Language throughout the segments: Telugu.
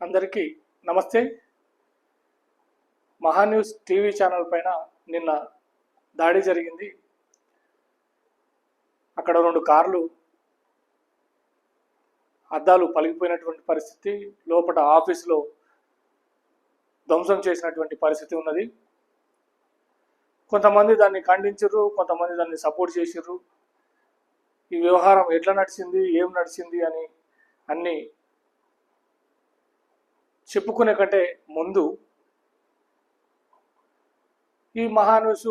అందరికీ నమస్తే. మహాన్యూస్ టీవీ ఛానల్ పైన నిన్న దాడి జరిగింది. అక్కడ రెండు కార్లు అద్దాలు పలిగిపోయినటువంటి పరిస్థితి లోపల ఆఫీసులో ధ్వంసం చేసినటువంటి పరిస్థితి ఉన్నది. కొంతమంది దాన్ని ఖండించరు కొంతమంది దాన్ని సపోర్ట్ చేసిర్రు. ఈ వ్యవహారం ఎట్లా నడిచింది ఏం నడిచింది అని అన్నీ చెప్పుకునే కంటే ముందు ఈ మహాన్యూస్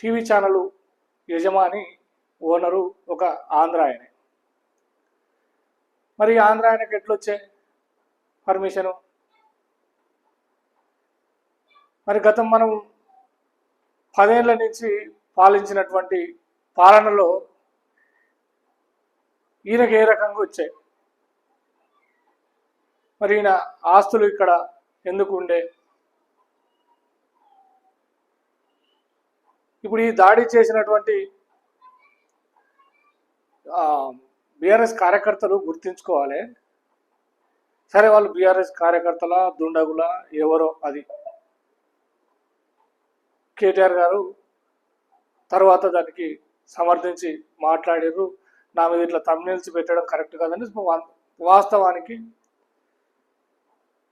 టీవీ ఛానల్ యజమాని ఓనరు ఒక ఆంధ్ర ఆయనే మరి ఈ ఆంధ్ర ఆయనకి ఎట్లొచ్చే పర్మిషను? మరి గతం మనం పదేళ్ళ నుంచి పాలించినటువంటి పాలనలో ఈయనకు ఏ రకంగా వచ్చాయి? మరి ఈయన ఆస్తులు ఇక్కడ ఎందుకు ఉండే? ఇప్పుడు ఈ దాడి చేసినటువంటి బీఆర్ఎస్ కార్యకర్తలు గుర్తించుకోవాలి. సరే వాళ్ళు బీఆర్ఎస్ కార్యకర్తల దుండగుల ఎవరో అది. కేటీఆర్ గారు తర్వాత దానికి సమర్థించి మాట్లాడారు నా మీద ఇట్లా తమిళిల్స్ పెట్టడం కరెక్ట్ కాదని వాస్తవానికి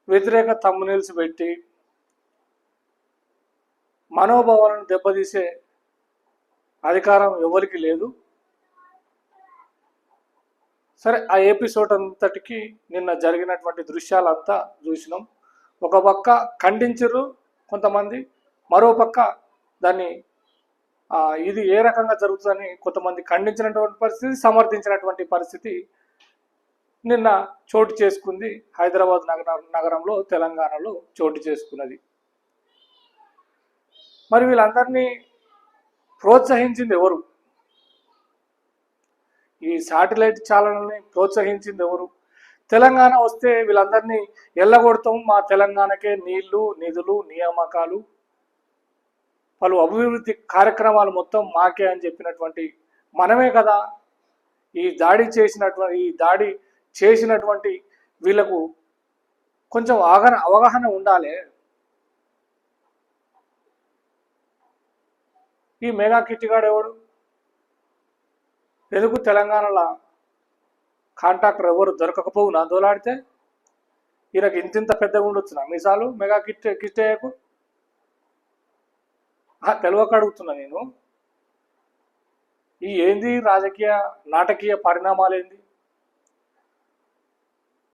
వ్యతిరేక తమ్మునీల్స్ పెట్టి మనోభావాలను దెబ్బతీసే అధికారం ఎవరికి లేదు. సరే ఆ ఎపిసోడ్ అంతటికి నిన్న జరిగినటువంటి దృశ్యాలంతా చూసినాం. ఒక పక్క ఖండించరు కొంతమంది మరో పక్క దాన్ని ఇది ఏ రకంగా జరుగుతుందని కొంతమంది ఖండించినటువంటి పరిస్థితి సమర్థించినటువంటి పరిస్థితి నిన్న చోటు చేసుకుంది హైదరాబాద్ నగర నగరంలో తెలంగాణలో చోటు చేసుకున్నది. మరి వీళ్ళందరినీ ప్రోత్సహించింది ఎవరు? ఈ శాటిలైట్ ఛానల్ని ప్రోత్సహించింది ఎవరు? తెలంగాణ వస్తే వీళ్ళందరినీ ఎల్లగొడతాం మా తెలంగాణకే నీళ్ళు నిధులు నియామకాలు. పలు అభివృద్ధి కార్యక్రమాలు మొత్తం మాకే అని చెప్పినటువంటి మనమే కదా ఈ దాడి చేసినటువంటి ఈ దాడి చేసినటువంటి వీళ్ళకు కొంచెం అవగాహన అవగాహన ఉండాలి. ఈ మెగా కిట్టిగాడు ఎవడు? ఎందుకు తెలంగాణలో కాంట్రాక్టర్ ఎవరు? దొరకకపోవు నా దోలాడితే ఈయనకి ఇంతింత పెద్దగా ఉండొచ్చునా? మీసాలు మెగా కిట్ కిట్టేయకు తెలియక అడుగుతున్నా నేను. ఈ ఏంది రాజకీయ నాటకీయ పరిణామాలు ఏంది